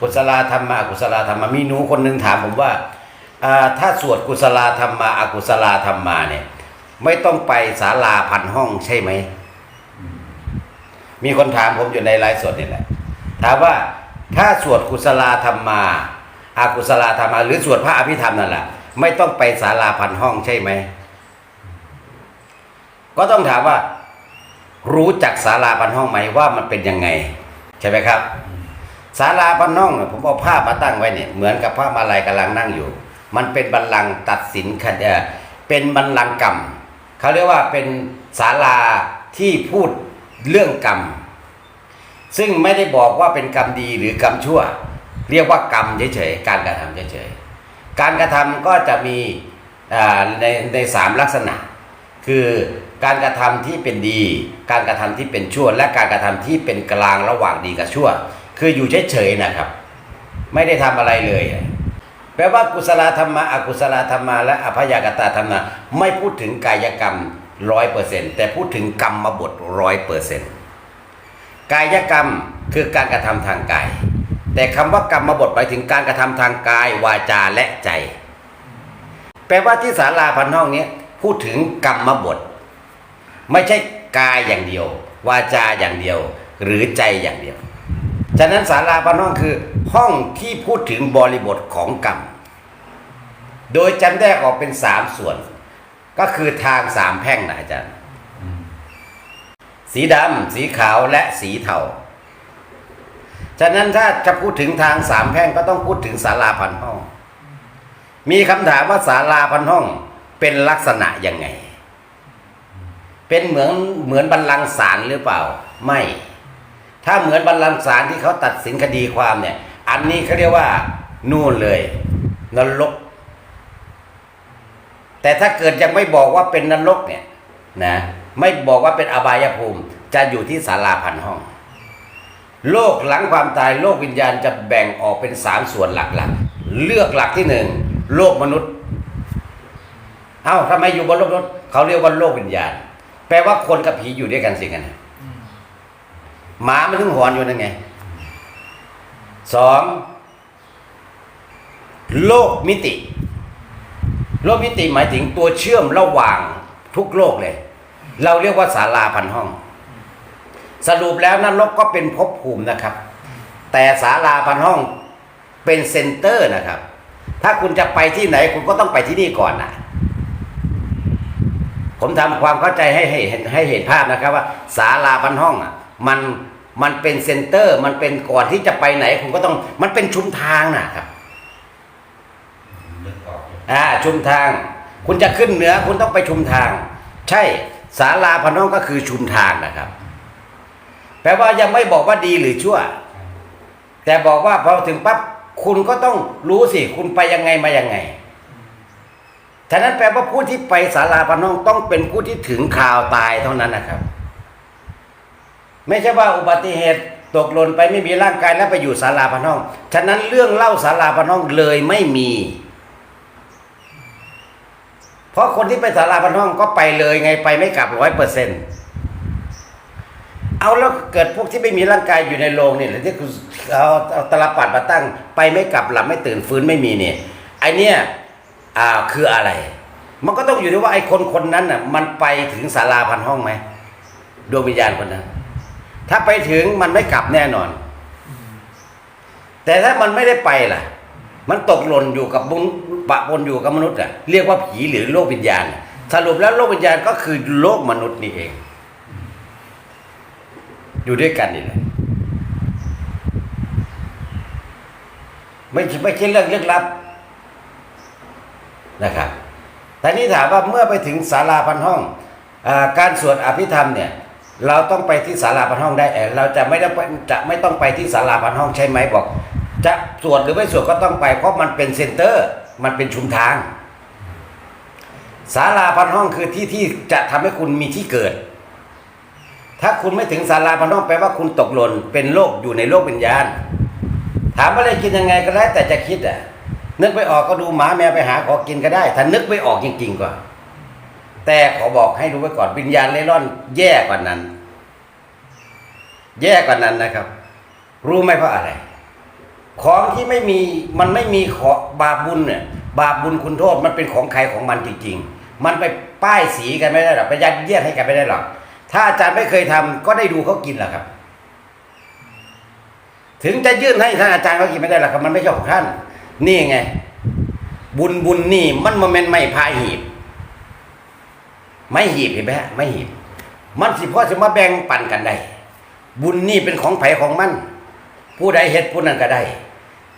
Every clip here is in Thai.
กุศลธรรมะอกุศลธรรมะมีหนูคนหนึ่งถามผมว่าถ้าสวดกุศลธรรมะอกุศลธรรมาเนี่ย ไม่ต้องไปศาลาพันห้องใช่ไหม มีคนถามผมอยู่ในไลฟ์สดนี่แหละถามว่าถ้าสวดกุศลธรรมาอากุศลธรรมาหรือสวดพระอภิธรรมนั่นแหละไม่ต้องไปศาลาพันห้องใช่ไหม ก็ต้องถามว่า รู้จักศาลาพันห้องไหมว่ามันเป็นยังไง ใช่ไหมครับ ศาลาพันห้องผมเอาภาพมาตั้งไว้เนี่ยเหมือนกับพระมาลัยกำลังนั่งอยู่ มันเป็นบัลลังก์ตัดสินคดีเป็นบัลลังก์กรรมเขาเรียกว่าเป็นศาลาที่พูดเรื่องกรรม ซึ่งไม่ได้บอกว่าเป็นกรรมดีหรือกรรมชั่ว เรียกว่ากรรมเฉยๆการกระทำเฉยๆการกระทำก็จะมีในในสามลักษณะ คือการกระทำที่เป็นดี การกระทำที่เป็นชั่ว และการกระทำที่เป็นกลางระหว่างดีกับชั่ว คืออยู่เฉยๆนะครับ ไม่ได้ทำอะไรเลย แปลว่ากุศลธรรมะอกุศลธรรมะและอภยากตาธรรมะไม่พูดถึงกายกรรมร้อยเปอร์เซ็นแต่พูดถึงกรรมบทร้อยเปอร์เซ็นกายกรรมคือการกระทำทางกาย แต่คำว่ากรรมบทหมายถึงการกระทำทางกายวาจาและใจ แปลว่าที่ศาลาพันห้องนี้พูดถึงกรรมบท ไม่ใช่กายอย่างเดียว วาจาอย่างเดียว หรือใจอย่างเดียว ฉะนั้นศาลาพันห้องคือห้องที่พูดถึงบริบทของกรรม โดยจำแนกออกเป็นสามส่วน ก็คือทางสามแพร่งนะอาจารย์ สีดำสีขาวและสีเทา ฉะนั้นถ้าจะพูดถึงทางสามแพร่งก็ต้องพูดถึงศาลาพันห้อง มีคำถามว่าศาลาพันห้องเป็นลักษณะยังไง เป็นเหมือนเหมือนบัลลังก์ศาลหรือเปล่า ไม่ ถ้าเหมือนบัลลังก์ศาลที่เขาตัดสินคดีความเนี่ย อันนี้เขาเรียกว่านู่นเลย นรก แต่ถ้าเกิดยังไม่บอกว่าเป็นนรกเนี่ยนะไม่บอกว่าเป็นอบายภูมิ จะอยู่ที่ศาลาพันห้อง โลกหลังความตายโลกวิญญาณจะแบ่งออกเป็นสามส่วนหลักๆ เลือกหลักที่หนึ่งโลกมนุษย์ เอ้าทำไมอยู่บนโลกมนุษย์เขาเรียกว่าโลกวิญญาณ แปลว่าคนกับผีอยู่ด้วยกันสิกันนะ หมามันถึงหอนอยู่นั่นไงสองโลกมิติ โลกมิติหมายถึงตัวเชื่อมระหว่างทุกโลกเลย เราเรียกว่าศาลาพันห้อง สรุปแล้วนรกก็เป็นภพภูมินะครับ แต่ศาลาพันห้องเป็นเซ็นเตอร์นะครับ ถ้าคุณจะไปที่ไหนคุณก็ต้องไปที่นี่ก่อนนะผมทำความเข้าใจให้ให้เห็นให้เห็นภาพนะครับว่าศาลาพันห้องอะ มันมันเป็นเซ็นเตอร์ มันเป็นก่อนที่จะไปไหนคุณก็ต้องมันเป็นชุมทางนะครับนึกออกอ่าชุมทาง คุณจะขึ้นเหนือคุณต้องไปชุมทาง ใช่ศาลาพันห้องก็คือชุมทางนะครับ แปลว่ายังไม่บอกว่าดีหรือชั่ว แต่บอกว่าพอถึงปั๊บคุณก็ต้องรู้สิ คุณไปยังไงมายังไงฉะนั้นแปลว่าผู้ที่ไปศาลาพันห้องต้องเป็นผู้ที่ถึงข่าวตายเท่านั้นนะครับ ไม่ใช่ว่าอุบัติเหตุตกหล่นไปไม่มีร่างกายแล้วไปอยู่ศาลาพันห้อง ฉะนั้นเรื่องเล่าศาลาพันห้องเลยไม่มี เพราะคนที่ไปศาลาพันห้องก็ไปเลยไงไปไม่กลับร้อยเปอร์เซ็นต์เอาแล้วเกิดพวกที่ไม่มีร่างกายอยู่ในโรงเนี่ยหรือที่เอาเอาตลปัดมาตั้ง ไปไม่กลับหลับไม่ตื่นฟื้นไม่มีเนี่ยไอเนี่ยอ่าคืออะไร มันก็ต้องอยู่ที่ว่าไอ้คนคนนั้นน่ะมันไปถึงศาลาพันห้องไหมดวงวิญญาณคนนั้น ถ้าไปถึงมันไม่กลับแน่นอน แต่ถ้ามันไม่ได้ไปล่ะ มันตกหล่นอยู่กับบุญปะปนอยู่กับมนุษย์อะเรียกว่าผีหรือโลกวิญญาณ สรุปแล้วโลกวิญญาณก็คือโลกมนุษย์นี่เอง อยู่ด้วยกันนี่แหละไม่ใช่ไม่ใช่เรื่องลึกลับนะครับแต่นี้ถามว่าเมื่อไปถึงศาลาพันห้องอการสวดอภิธรรมเนี่ย เราต้องไปที่ศาลาพันห้องได้เราจะไม่ได้ไปจะไม่ต้องไปที่ศาลาพันห้องใช่ไหมบอก จะสวดหรือไม่สวดก็ต้องไปเพราะมันเป็นเซ็นเตอร์ มันเป็นชุมทางศาลาพันห้องคือที่ที่จะทำให้คุณมีที่เกิด ถ้าคุณไม่ถึงศาลาพันห้องแปลว่าคุณตกหล่นเป็นโลกอยู่ในโลกวิญญาณ ถามว่าได้กินยังไงก็แล้แต่จะคิดอะนึกไปออกก็ดูหมาแมวไปหาขอกินก็ได้ ถ้านึกไม่ออกจริงๆก็ แต่ขอบอกให้รู้ไว้ก่อนวิญญาณเล่ร่อน แย่กว่านั้น แย่กว่านั้นนะครับ รู้ไหมเพราะอะไร ของที่ไม่มีมันไม่มีขอบาปบุญเนี่ยบาปบุญคุณโทษมันเป็นของใครของมันจริงๆ มันไปป้ายสีกันไม่ได้หรอกไปยัดเยียดให้กันไม่ได้หรอกถ้าอาจารย์ไม่เคยทำก็ได้ดูเขากินแหละครับ ถึงจะยื่นให้ท่านอาจารย์เขากินไม่ได้หรอกครับมันไม่ใช่ของท่าน นี่ไง บุญบุญนี่มันโมเมนต์ไม่พาหีบ ไม่หีบเห็นไหมฮะไม่หีบ มันสิพ่อจะมาแบ่งปันกันได้ บุญนี่เป็นของไผของมัน ผู้ใดเฮ็ดผู้นั้นก็ได้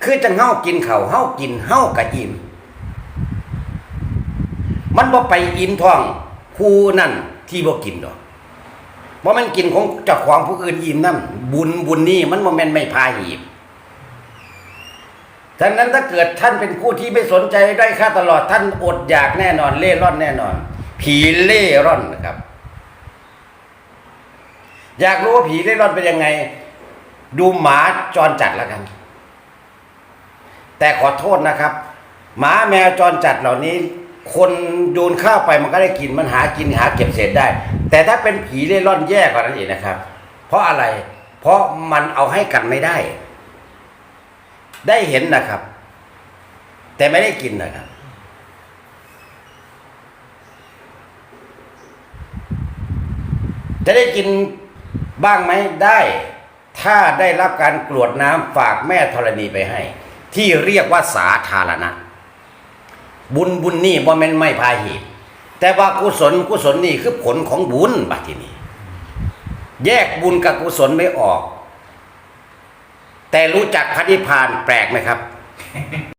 คือจังเฮากินเขาวเฮากินเฮากะอิ่มมันบ่ไปอิ่มท้องผู้นั่นที่บ่กินดอกบ่แมันกินของเจ้าของผู้อื่นอิ่มนํบุญบุญนี่มันบ่แม่นไม่พาหีบฉะนั้นถ้าเกิดท่านเป็นผู้ที่ไม่สนใจได้ค่าตลอดท่านอดอยากแน่นอนเล่ร่อนแน่นอน ผีเล่ร่อนนะครับ อยากรู้ว่าผีเล่ร่อนเป็นยังไง ดูหมาจรจัดแล้วกัน แต่ขอโทษนะครับ หมาแมวจรจัดเหล่านี้ คนโยนข้าวไปมันก็ได้กินมันหากินหาเก็บเศษได้ แต่ถ้าเป็นผีเล่ร่อนแย่กว่านั้นอีกนะครับ เพราะอะไร เพราะมันเอาให้กันไม่ได้ ได้เห็นนะครับ แต่ไม่ได้กินนะครับ จะได้กินบ้างไหมได้ ถ้าได้รับการกรวดน้ำฝากแม่ธรณีไปให้ ที่เรียกว่าสาธารณะ บุญบุญนี่บ่แม่นไม่พาหีบแต่ว่ากุศลกุศลนี่คือผลของบุญบัดทีนี้ แยกบุญกับกุศลไม่ออก แต่รู้จักพระนิพพานแปลกไหมครับ